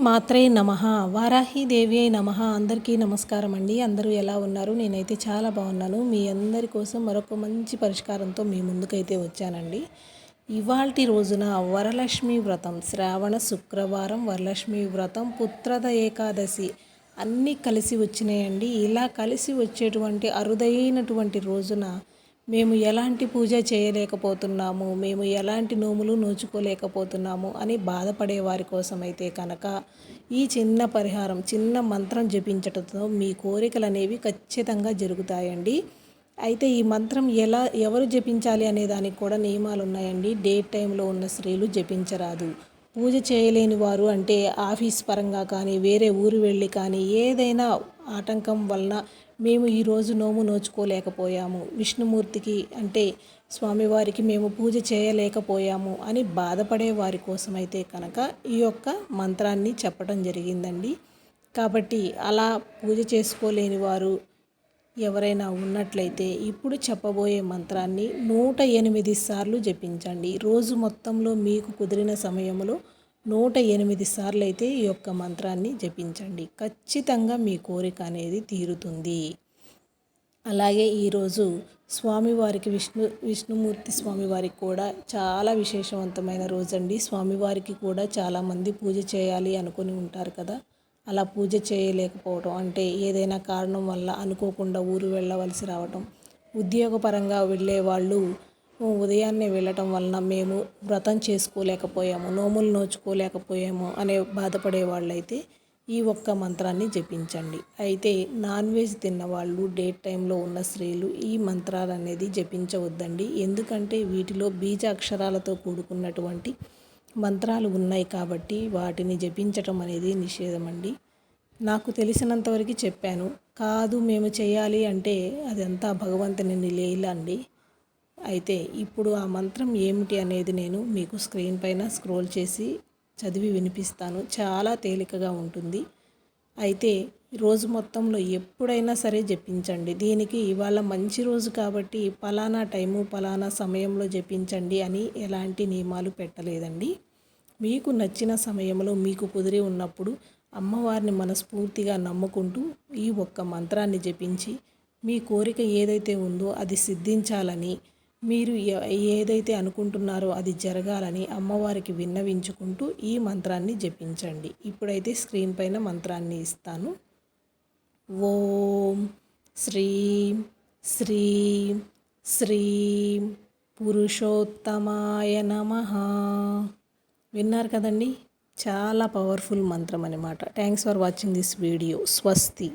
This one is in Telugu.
మాత్రే నమ వారాహి దేవి అయి నమ. అందరికీ నమస్కారం అండి. అందరూ ఎలా ఉన్నారు? నేనైతే చాలా బాగున్నాను. మీ అందరి కోసం మరొక మంచి పరిష్కారంతో మీ ముందుకైతే వచ్చానండి. ఇవాల్టి రోజున వరలక్ష్మి వ్రతం శ్రావణ శుక్రవారం వరలక్ష్మి వ్రతం పుత్రద ఏకాదశి అన్నీ కలిసి వచ్చినాయండి. ఇలా కలిసి వచ్చేటువంటి అరుదైనటువంటి రోజున మేము ఎలాంటి పూజ చేయలేకపోతున్నాము మేము ఎలాంటి నోములు నోచుకోలేకపోతున్నాము అని బాధపడే వారి కోసమైతే కనుక ఈ చిన్న పరిహారం చిన్న మంత్రం జపించటంతో మీ కోరికలు అనేవి ఖచ్చితంగా జరుగుతాయండి. అయితే ఈ మంత్రం ఎలా ఎవరు జపించాలి అనే దానికి కూడా నియమాలు ఉన్నాయండి డేట్ టైంలో ఉన్న స్త్రీలు జపించరాదు. పూజ చేయలేని వారు అంటే ఆఫీస్ పరంగా కానీ వేరే ఊరు వెళ్ళి కానీ ఏదైనా ఆటంకం వలన మేము ఈరోజు నోము నోచుకోలేకపోయాము. విష్ణుమూర్తికి అంటే స్వామివారికి మేము పూజ చేయలేకపోయాము అని బాధపడే వారి కోసమైతే కనుక ఈ యొక్క మంత్రాన్ని చెప్పడం జరిగిందండి. కాబట్టి అలా పూజ చేసుకోలేని వారు ఎవరైనా ఉన్నట్లయితే ఇప్పుడు చెప్పబోయే మంత్రాన్ని నూట ఎనిమిది సార్లు జపించండి. రోజు మొత్తంలో మీకు కుదిరిన సమయంలో నూట ఎనిమిది సార్లు అయితే ఈ యొక్క మంత్రాన్ని జపించండి. ఖచ్చితంగా మీ కోరిక అనేది తీరుతుంది. అలాగే ఈరోజు స్వామివారికి విష్ణు విష్ణుమూర్తి స్వామివారికి కూడా చాలా విశేషవంతమైన రోజండి. స్వామివారికి కూడా చాలామంది పూజ చేయాలి అనుకుని ఉంటారు కదా. అలా పూజ చేయలేకపోవడం అంటే ఏదైనా కారణం వల్ల అనుకోకుండా ఊరు వెళ్ళవలసి రావటం ఉద్యోగపరంగా వెళ్ళే వాళ్ళు ఉదయాన్నే వెళ్ళటం వలన మేము వ్రతం చేసుకోలేకపోయాము నోములు నోచుకోలేకపోయాము అనే బాధపడే వాళ్ళైతే ఈ ఒక్క మంత్రాన్ని జపించండి. అయితే నాన్ వెజ్ తిన్నవాళ్ళు డేట్ టైంలో ఉన్న స్త్రీలు ఈ మంత్రాలు అనేది జపించవద్దండి. ఎందుకంటే వీటిలో బీజ అక్షరాలతో కూడుకున్నటువంటి మంత్రాలు ఉన్నాయి కాబట్టి వాటిని జపించటం అనేది నిషేధం అండి నాకు తెలిసినంతవరకు చెప్పాను కాదు మేము చేయాలి అంటే అదంతా భగవంతుని లీల అండి అయితే ఇప్పుడు ఆ మంత్రం ఏమిటి అనేది నేను మీకు స్క్రీన్ పైన స్క్రోల్ చేసి చదివి వినిపిస్తాను. చాలా తేలికగా ఉంటుంది. అయితే రోజు మొత్తంలో ఎప్పుడైనా సరే జపించండి. దీనికి ఇవాళ మంచి రోజు కాబట్టి పలానా టైము పలానా సమయంలో జపించండి అని ఎలాంటి నియమాలు పెట్టలేదండి. మీకు నచ్చిన సమయంలో మీకు కుదిరి ఉన్నప్పుడు అమ్మవారిని మనస్ఫూర్తిగా నమ్ముకుంటూ ఈ ఒక్క మంత్రాన్ని జపించి మీ కోరిక ఏదైతే ఉందో అది సిద్ధించాలని మీరు ఏదైతే అనుకుంటున్నారో అది జరగాలని అమ్మవారికి విన్నవించుకుంటూ ఈ మంత్రాన్ని జపించండి. ఇప్పుడైతే స్క్రీన్ పైన మంత్రాన్ని ఇస్తాను. ఓం శ్రీం శ్రీం శ్రీం పురుషోత్తమాయ నమ. విన్నారు కదండి? చాలా పవర్ఫుల్ మంత్రం అనమాట thanks for watching this video స్వస్తి.